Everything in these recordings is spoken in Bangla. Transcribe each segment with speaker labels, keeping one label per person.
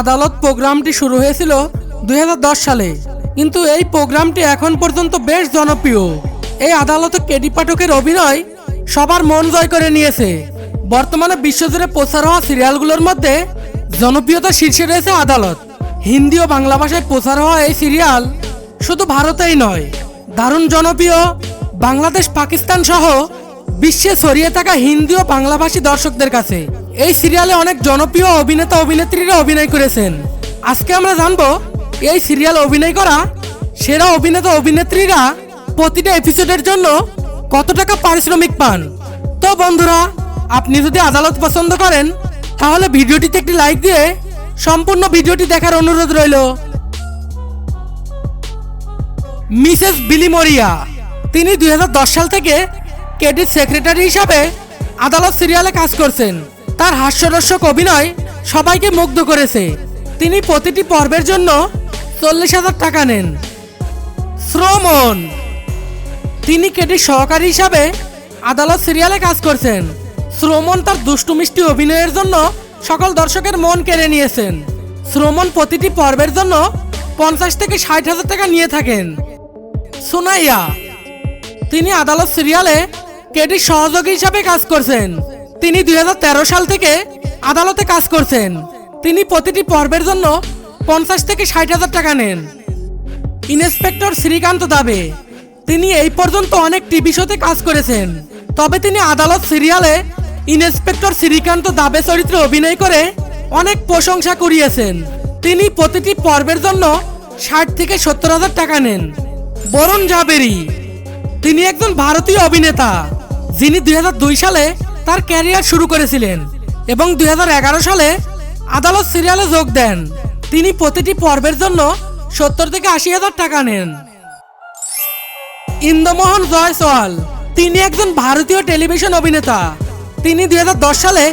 Speaker 1: আদালত প্রোগ্রামটি শুরু হয়েছিল দু হাজার দশ সালে। কিন্তু এই প্রোগ্রামটি এখন পর্যন্ত বেশ জনপ্রিয়। এই আদালতে কেডি পাঠকের অভিনয় সবার মন জয় করে নিয়েছে। বর্তমানে বিশ্বজুড়ে প্রচার হওয়া সিরিয়ালগুলোর মধ্যে জনপ্রিয়তা শীর্ষে রয়েছে আদালত। হিন্দি ও বাংলা ভাষায় প্রচার হওয়া এই সিরিয়াল শুধু ভারতেই নয়, দারুণ জনপ্রিয় বাংলাদেশ পাকিস্তান সহ বিশ্বে ছড়িয়ে থাকা হিন্দি ও বাংলাভাষী দর্শকদের কাছে। এই সিরিয়ালে অনেক জনপ্রিয় অভিনেতা, অভিনেত্রীরা অভিনয় করেছেন। আজকে আমরা জানব, এই সিরিয়াল অভিনয় করা সেরা অভিনেতা, অভিনেত্রীরা প্রতিটা এপিসোডের জন্য কত টাকা পারিশ্রমিক পান? তো বন্ধুরা, আপনি যদি আদালত পছন্দ করেন, তাহলে ভিডিওটিতে একটি লাইক দিয়ে সম্পূর্ণ ভিডিওটি দেখার অনুরোধ রইল। মিসেস বিলিমরিয়া তিনি দুই হাজার দশ সাল থেকে কেডির সেক্রেটারি হিসাবে আদালত সিরিয়ালে কাজ করছেন। তার হাস্যরস্যক অভিনয় সবাইকে মুগ্ধ করেছে। তিনি প্রতিটি পর্বের জন্য চল্লিশ হাজার টাকা নেন। শ্রমণ। তিনি কেটির সহকারী হিসাবে আদালত সিরিয়ালে কাজ করছেন। শ্রমণ তার দুষ্টু মিষ্টি অভিনয়ের জন্য সকল দর্শকের মন কেড়ে নিয়েছেন। শ্রমণ প্রতিটি পর্বের জন্য পঞ্চাশ থেকে ষাট হাজার টাকা নিয়ে থাকেন। সোনাইয়া। তিনি আদালত সিরিয়ালে কেটির সহযোগী হিসাবে কাজ করছেন। তিনি দু হাজার তেরো সাল থেকে আদালতে কাজ করছেন। তিনি প্রতিটি পর্বের জন্য পঞ্চাশ থেকে ষাট হাজার টাকা নেন। ইন্সপেক্টর শ্রীকান্ত দাবে, তিনি এই পর্যন্ত অনেক টিভি শোতে কাজ করেছেন। তবে তিনি আদালত সিরিয়ালে ইন্সপেক্টর শ্রীকান্ত দাবে চরিত্রে অভিনয় করে অনেক প্রশংসা কুড়িয়েছেন। তিনি প্রতিটি পর্বের জন্য ষাট থেকে সত্তর হাজার টাকা নেন। বরুণ জাবেরি, তিনি একজন ভারতীয় অভিনেতা, যিনি দুই হাজার দুই সালে তার ক্যারিয়ার শুরু করেছিলেন এবং দুই হাজার এগারো সালে আদালত সিরিয়ালে যোগ দেন। তিনি প্রতিটি পর্বের জন্য সত্তর থেকে আশি হাজার টাকা নেন। ইন্দ্রমোহন জয়সওয়াল, তিনি একজন ভারতীয় টেলিভিশন অভিনেতা। তিনি দু হাজার দশ সালে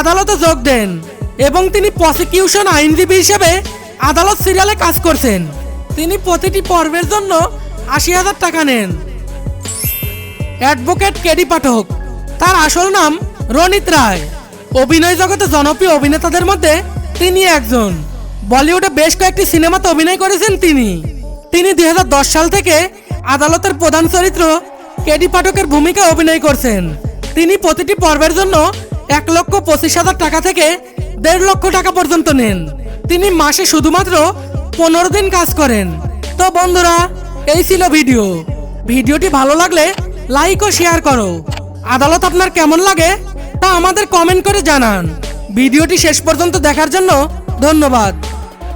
Speaker 1: আদালতে যোগ দেন এবং তিনি প্রসিকিউশন আইনজীবী হিসেবে আদালত সিরিয়ালে কাজ করছেন। তিনি প্রতিটি পর্বের জন্য আশি হাজার টাকা নেন। অ্যাডভোকেট কেডি পাঠক, তার আসল নাম রনিত রায়। অভিনয় জগতে জনপ্রিয় অভিনেতাদের মধ্যে তিনি একজন। বলিউডে বেশ কয়েকটি সিনেমাতে অভিনয় করেছেন তিনি। তিনি দু হাজার দশ সাল থেকে আদালতের প্রধান চরিত্র কেডি পাঠকের ভূমিকা অভিনয় করছেন। তিনি প্রতিটি পর্বের জন্য এক লক্ষ পঁচিশ হাজার টাকা থেকে দেড় লক্ষ টাকা পর্যন্ত নেন। তিনি মাসে শুধুমাত্র পনেরো দিন কাজ করেন। তো বন্ধুরা, এই ছিল ভিডিও। ভিডিওটি ভালো লাগলে লাইক ও শেয়ার করো। আদালত আপনার কেমন লাগে তা আমাদের কমেন্ট করে জানান। ভিডিওটি শেষ পর্যন্ত দেখার জন্য ধন্যবাদ।